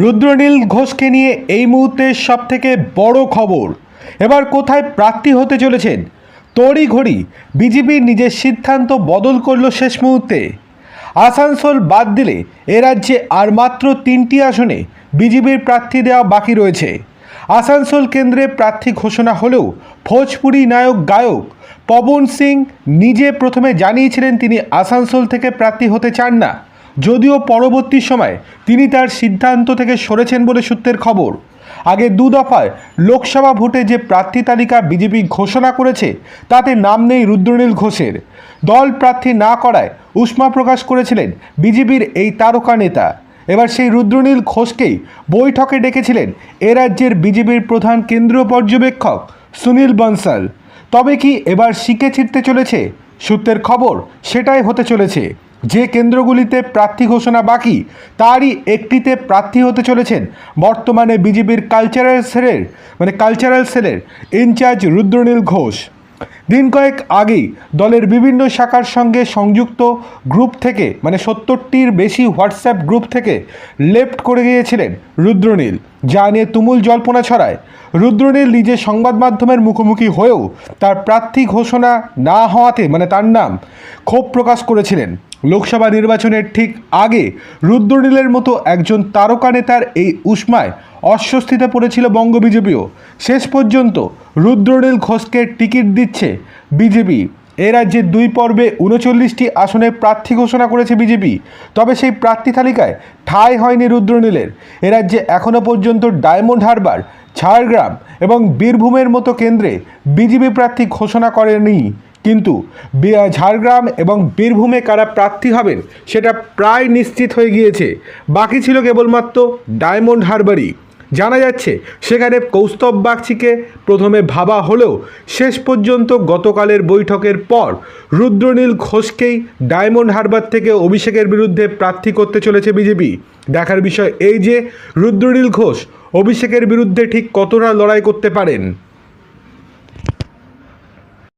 রুদ্রনীল ঘোষকে নিয়ে এই মুহূর্তের সব থেকে বড় খবর। এবার কোথায় প্রার্থী হতে চলেছেন? তড়ি ঘড়ি বিজেপি নিজের সিদ্ধান্ত বদল করল শেষ মুহূর্তে। আসানসোল বাদ দিলে এ রাজ্যে আর মাত্র তিনটি আসনে বিজেপির প্রার্থী দেওয়া বাকি রয়েছে। আসানসোল কেন্দ্রে প্রার্থী ঘোষণা হলেও ভোজপুরি নায়ক গায়ক পবন সিং নিজে প্রথমে জানিয়েছিলেন তিনি আসানসোল থেকে প্রার্থী হতে চান না। যদিও পরবর্তী সময় তিনি তার সিদ্ধান্ত থেকে সরেছেন বলে সূত্রের খবর। আগে দু দফায় লোকসভা ভোটে যে প্রার্থী তালিকা বিজেপি ঘোষণা করেছে, তাতে নাম নেই রুদ্রনীল ঘোষের। দল প্রার্থী না করায় উষ্মা প্রকাশ করেছিলেন বিজেপির এই তারকা নেতা। এবার সেই রুদ্রনীল ঘোষকেই বৈঠকে ডেকেছিলেন এ রাজ্যের বিজেপির প্রধান কেন্দ্রীয় পর্যবেক্ষক সুনীল বনসাল। তবে কি এবার শিকে ছিটতে চলেছে? সূত্রের খবর সেটাই হতে চলেছে। যে কেন্দ্রগুলিতে প্রার্থী ঘোষণা বাকি, তারই একটিতে প্রার্থী হতে চলেছেন বর্তমানে বিজেপির কালচারাল সেলের মানে কালচারাল সেলের ইনচার্জ রুদ্রনীল ঘোষ। দিন কয়েক আগেই দলের বিভিন্ন শাখার সঙ্গে সংযুক্ত গ্রুপ থেকে মানে সত্তরটির বেশি হোয়াটসঅ্যাপ গ্রুপ থেকে, লেফট করে গিয়েছিলেন রুদ্রনীল। যা নিয়ে তুমুল জল্পনা ছড়ায়। রুদ্রনীল নিজে সংবাদ মাধ্যমের মুখোমুখি হয়েও তার প্রার্থী ঘোষণা না হওয়াতে মানে তার নাম, ক্ষোভ প্রকাশ করেছিলেন। লোকসভা নির্বাচনের ঠিক আগে রুদ্রনীলের মতো একজন তারকা নেতার এই উষ্মায় অস্বস্তিতে পড়েছিল বঙ্গ বিজেপিও। শেষ পর্যন্ত রুদ্রনীল ঘোষকে টিকিট দিচ্ছে বিজেপি। এ রাজ্যে দুই পর্বে উনচল্লিশটি আসনে প্রার্থী ঘোষণা করেছে বিজেপি। তবে সেই প্রার্থী তালিকায় ঠাঁই হয়নি রুদ্রনীলের। এ রাজ্যে এখনও পর্যন্ত ডায়মন্ড হারবার, ঝাড়গ্রাম এবং বীরভূমের মতো কেন্দ্রে বিজেপি প্রার্থী ঘোষণা করেনি। কিন্তু ঝাড়গ্রাম এবং বীরভূমে কারা প্রার্থী হবেন, সেটা প্রায় নিশ্চিত হয়ে গিয়েছে। বাকি ছিল কেবলমাত্র ডায়মন্ড হারবারই। জানা যাচ্ছে, সেখানে কৌস্তব বাগচিকে প্রথমে ভাবা হলেও শেষ পর্যন্ত গতকালের বৈঠকের পর রুদ্রনীল ঘোষকেই ডায়মন্ড হারবার থেকে অভিষেকের বিরুদ্ধে প্রার্থী করতে চলেছে বিজেপি। দেখার বিষয় এই যে, রুদ্রনীল ঘোষ অভিষেকের বিরুদ্ধে ঠিক কতটা লড়াই করতে পারেন?